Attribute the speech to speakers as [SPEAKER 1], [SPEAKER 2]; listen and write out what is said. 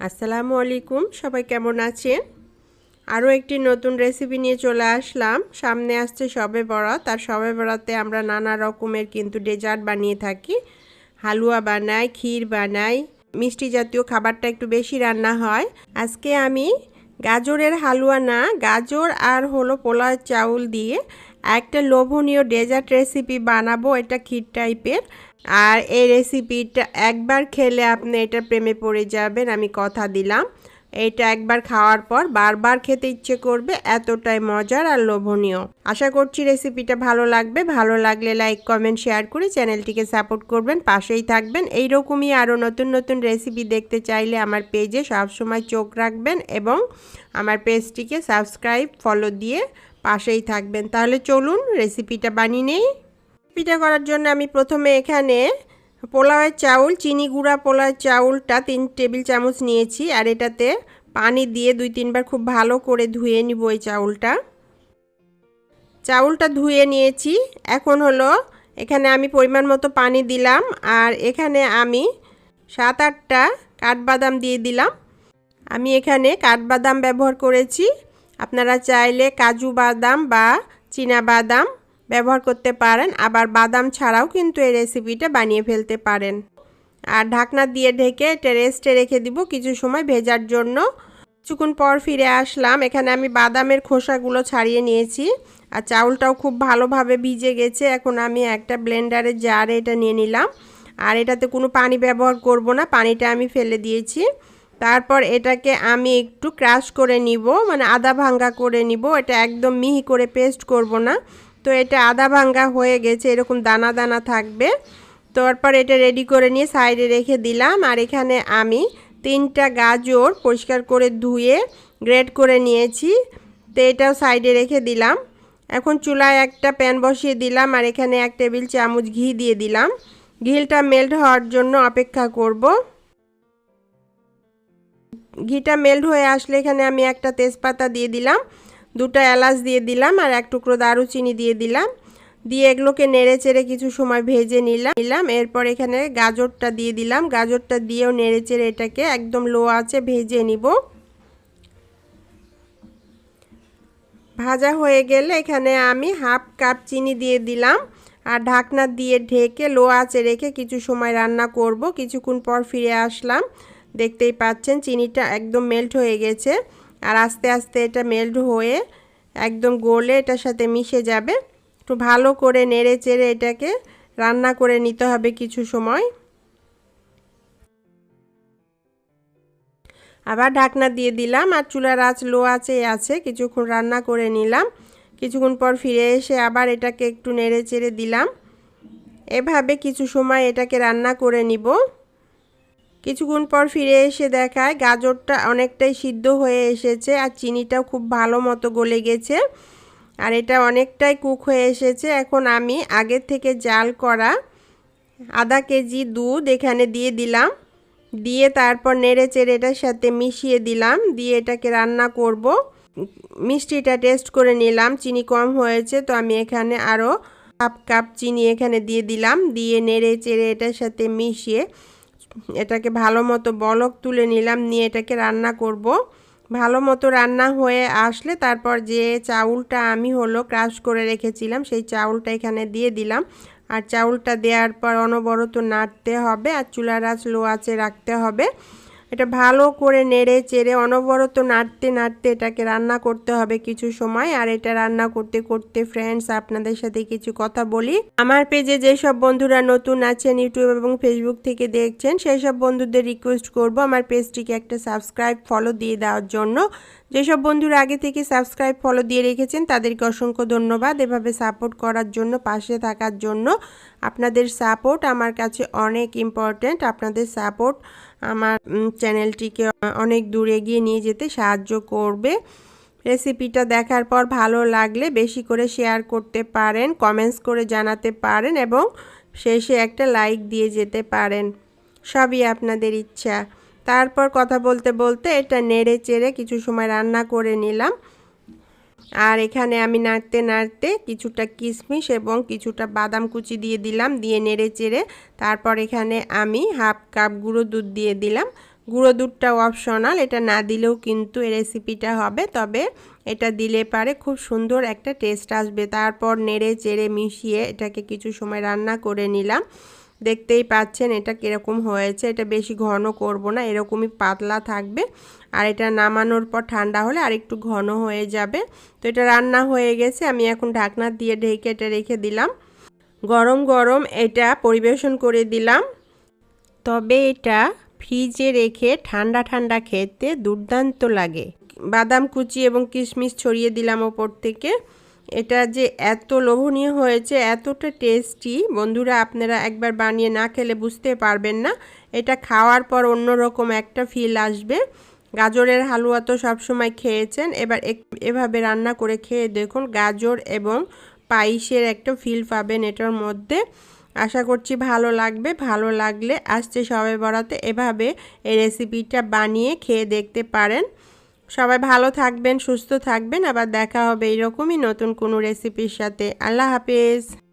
[SPEAKER 1] আসসালামু আলাইকুম, সবাই কেমন আছেন? আরও একটি নতুন রেসিপি নিয়ে চলে আসলাম। সামনে আসছে সবে বরাত, আর সবে বরাতে আমরা নানা রকমের কিন্তু ডেজার্ট বানিয়ে থাকি। হালুয়া বানাই, ক্ষীর বানাই, মিষ্টি জাতীয় খাবারটা একটু বেশি রান্না হয়। আজকে আমি গাজরের হালুয়া না, গাজর আর হলো পোলাও চাউল দিয়ে একটা লোভনীয় ডেজার্ট রেসিপি বানাবো, এটা ক্ষীর টাইপের আর এই রেসিপিটা একবার খেলে আপনি এটা প্রেমে পড়ে যাবেন, আমি কথা দিলাম। এটা একবার খাওয়ার পর বারবার খেতে ইচ্ছে করবে, এতটাই মজার আর লোভনীয়। আশা করছি রেসিপিটা ভালো লাগবে। ভালো লাগলে লাইক কমেন্ট শেয়ার করে চ্যানেলটিকে সাপোর্ট করবেন, পাশেই থাকবেন। এই রকমই আরও নতুন নতুন রেসিপি দেখতে চাইলে আমার পেজে সবসময় চোখ রাখবেন এবং আমার পেজটিকে সাবস্ক্রাইব ফলো দিয়ে পাশেই থাকবেন। তাহলে চলুন রেসিপিটা বানিয়ে নেই। রেসিপিটা করার জন্য আমি প্রথমে এখানে পোলাওয়ের চাউল, চিনি গুঁড়া পোলাওয়ের চাউলটা তিন টেবিল চামচ নিয়েছি আর এটাতে পানি দিয়ে দুই তিনবার খুব ভালো করে ধুয়ে নিব ওই চাউলটা। চাউলটা ধুয়ে নিয়েছি। এখন হলো এখানে আমি পরিমাণ মতো পানি দিলাম আর এখানে আমি সাত আটটা কাঠবাদাম দিয়ে দিলাম। আমি এখানে কাঠবাদাম ব্যবহার করেছি। আপনারা চাইলে কাজু বাদাম বা চীনা বাদাম ব্যবহার করতে পারেন, আবার বাদাম ছাড়াও কিন্তু এই রেসিপিটা বানিয়ে ফেলতে পারেন। আর ঢাকনা দিয়ে ঢেকে এটা রেস্টে রেখে দিব কিছু সময় ভেজার জন্য। কিছুক্ষণ পর ফিরে আসলাম, এখানে আমি বাদামের খোসাগুলো ছাড়িয়ে নিয়েছি। আর চাউলটাও খুব ভালোভাবে ভিজে গেছে, এখন আমি একটা ব্লেন্ডারের জারে এটা নিয়ে নিলাম। আর এটাতে কোনো পানি ব্যবহার করব না, পানিটা আমি ফেলে দিয়েছি। তারপর এটাকে আমি একটু ক্রাশ করে নিব মানে আদা ভাঙ্গা করে নিব। এটা একদম মিহি করে পেস্ট করব না। তো এটা আদা ভাঙ্গা হয়ে গেছে, এরকম দানা দানা থাকবে। তারপর এটা রেডি করে নিয়ে সাইডে রেখে দিলাম। আর এখানে আমি তিনটা গাজর পরিষ্কার করে ধুয়ে গ্রেড করে নিয়েছি। তো এটাও সাইডে রেখে দিলাম। এখন চুলায় একটা প্যান বসিয়ে দিলাম আর এখানে এক টেবিল চামচ ঘি দিয়ে দিলাম। ঘিলটা মেল্ট হওয়ার জন্য অপেক্ষা করব। ঘিটা মেল্ট হয়ে আসলে এখানে আমি একটা তেজপাতা দিয়ে দিলাম, দুটো এলাচ দিয়ে দিলাম আর এক টুকরো দারুচিনি দিয়ে দিলাম। দিয়ে এগুলোকে নেড়ে চেড়ে কিছু সময় ভেজে নিলাম নিলাম, এরপর এখানে গাজরটা দিয়ে দিলাম। গাজরটা দিয়েও নেড়ে চেড়ে এটাকে একদম লো আছে ভেজে নিব। ভাজা হয়ে গেলে এখানে আমি হাফ কাপ চিনি দিয়ে দিলাম আর ঢাকনা দিয়ে ঢেকে লো আঁচে রেখে কিছু সময় রান্না করব। কিছুক্ষণ পর ফিরে আসলাম। দেখতেই পাচ্ছেন, চিনিটা একদম মেল্ট হয়ে গেছে। আর আস্তে আস্তে এটা মেল্ট হয়ে একদম গলে এটার সাথে মিশে যাবে। একটু ভালো করে নেড়ে চেড়ে এটাকে রান্না করে নিতে হবে কিছু সময়। আবার ঢাকনা দিয়ে দিলাম আর চুলার আঁচ লো আছে আছে, কিছুক্ষণ রান্না করে নিলাম। কিছুক্ষণ পর ফিরে এসে আবার এটাকে একটু নেড়ে চেড়ে দিলাম। এভাবে কিছু সময় এটাকে রান্না করে নিব। কিছুক্ষণ পর ফিরে এসে দেখায় গাজরটা অনেকটাই সিদ্ধ হয়ে এসেছে আর চিনিটাও খুব ভালো মতো গলে গেছে। আর এটা অনেকটাই কুক হয়ে এসেছে। এখন আমি আগের থেকে জাল করা আধা কেজি দুধ এখানে দিয়ে দিলাম। দিয়ে তারপর নেড়ে চেড়ে এটার সাথে মিশিয়ে দিলাম। দিয়ে এটাকে রান্না করব। মিষ্টিটা টেস্ট করে নিলাম। চিনি কম হয়েছে তো আমি এখানে আরও হাফ কাপ চিনি এখানে দিয়ে দিলাম। দিয়ে নেড়ে চেড়ে এটার সাথে মিশিয়ে এটাকে ভালো মতো বলক, তুলে নিলাম, নিয়ে এটাকে রান্না করব। ভালো মতো রান্না হয়ে আসলে তারপর যে চাউলটা আমি হলো ক্রাশ করে রেখেছিলাম, সেই চাউলটা এখানে দিয়ে দিলাম। আর চাউলটা দেওয়ার পর অনবরত নাড়তে হবে, আর চুলার আঁচ লো আঁচে রাখতে হবে। এটা ভালো করে নেড়ে চেড়ে অনবরত নাড়তে নাড়তে এটাকে রান্না করতে হবে কিছু সময়। আর এটা রান্না করতে করতে ফ্রেন্ডস আপনাদের সাথে কিছু কথা বলি। আমার পেজে যেসব বন্ধুরা নতুন আছেন ইউটিউব এবং ফেসবুক থেকে দেখছেন সেই সব বন্ধুদের রিকোয়েস্ট করব আমার পেজটিকে একটা সাবস্ক্রাইব ফলো দিয়ে দেওয়ার জন্য। যেসব বন্ধুরা আগে থেকে সাবস্ক্রাইব ফলো দিয়ে রেখেছেন, তাদেরকে অসংখ্য ধন্যবাদ এভাবে সাপোর্ট করার জন্য, পাশে থাকার জন্য। আপনাদের সাপোর্ট আমার কাছে অনেক ইম্পর্ট্যান্ট আপনাদের সাপোর্ট আমার চ্যানেলটিকে অনেক দূরে এগিয়ে নিয়ে যেতে সাহায্য করবে। রেসিপিটা দেখার পর ভালো লাগলে বেশি করে শেয়ার করতে পারেন কমেন্টস করে জানাতে পারেন এবং শেষে একটা লাইক দিয়ে যেতে পারেন। সবই আপনাদের ইচ্ছা। তারপর কথা বলতে বলতে এটা নেড়ে চেড়ে কিছু সময় রান্না করে নিলাম। আর এখানে আমি নাড়তে নাড়তে কিছুটা কিশমিশ এবং কিছুটা বাদাম কুচি দিয়ে দিলাম, দিয়ে নেড়ে চেড়ে। তারপর এখানে আমি হাফ কাপ গুঁড়ো দুধ দিয়ে দিলাম। গুঁড়ো দুধটাও অপশনাল এটা না দিলেও কিন্তু এই রেসিপিটা হবে। তবে এটা দিলে পারে খুব সুন্দর একটা টেস্ট আসবে। তারপর নেড়ে চেড়ে মিশিয়ে এটাকে কিছু সময় রান্না করে নিলাম। দেখতেই পাচ্ছেন এটা কীরকম হয়েছে। এটা বেশি ঘন করব না, এরকমই পাতলা থাকবে। আর এটা নামানোর পর ঠান্ডা হলে আর একটু ঘন হয়ে যাবে। তো এটা রান্না হয়ে গেছে, আমি এখন ঢাকনা দিয়ে ঢেকে এটা রেখে দিলাম। গরম গরম এটা পরিবেশন করে দিলাম। তবে এটা ফ্রিজে রেখে ঠান্ডা ঠান্ডা খেতে দুর্দান্ত লাগে। বাদাম কুচি এবং কিশমিশ ছড়িয়ে দিলাম ওপর থেকে। এটা যে এত লোভনীয় হয়েছে, এতটা টেস্টি বন্ধুরা আপনারা একবার বানিয়ে না খেলে বুঝতে পারবেন না। এটা খাওয়ার পর অন্যরকম একটা ফিল আসবে। গাজরের হালুয়া তো সবসময় খেয়েছেন, এবার এভাবে রান্না করে খেয়ে দেখুন, গাজর এবং পায়েসের একটা ফিল পাবেন এটার মধ্যে। আশা করছি ভালো লাগবে, ভালো লাগলে আসছে সবাই বড়াতে এভাবে এই রেসিপিটা বানিয়ে খেয়ে দেখতে পারেন। সবাই ভালো থাকবেন, সুস্থ থাকবেন, আবার দেখা হবে এরকমই নতুন কোনো রেসিপির সাথে। আল্লাহ হাফেজ।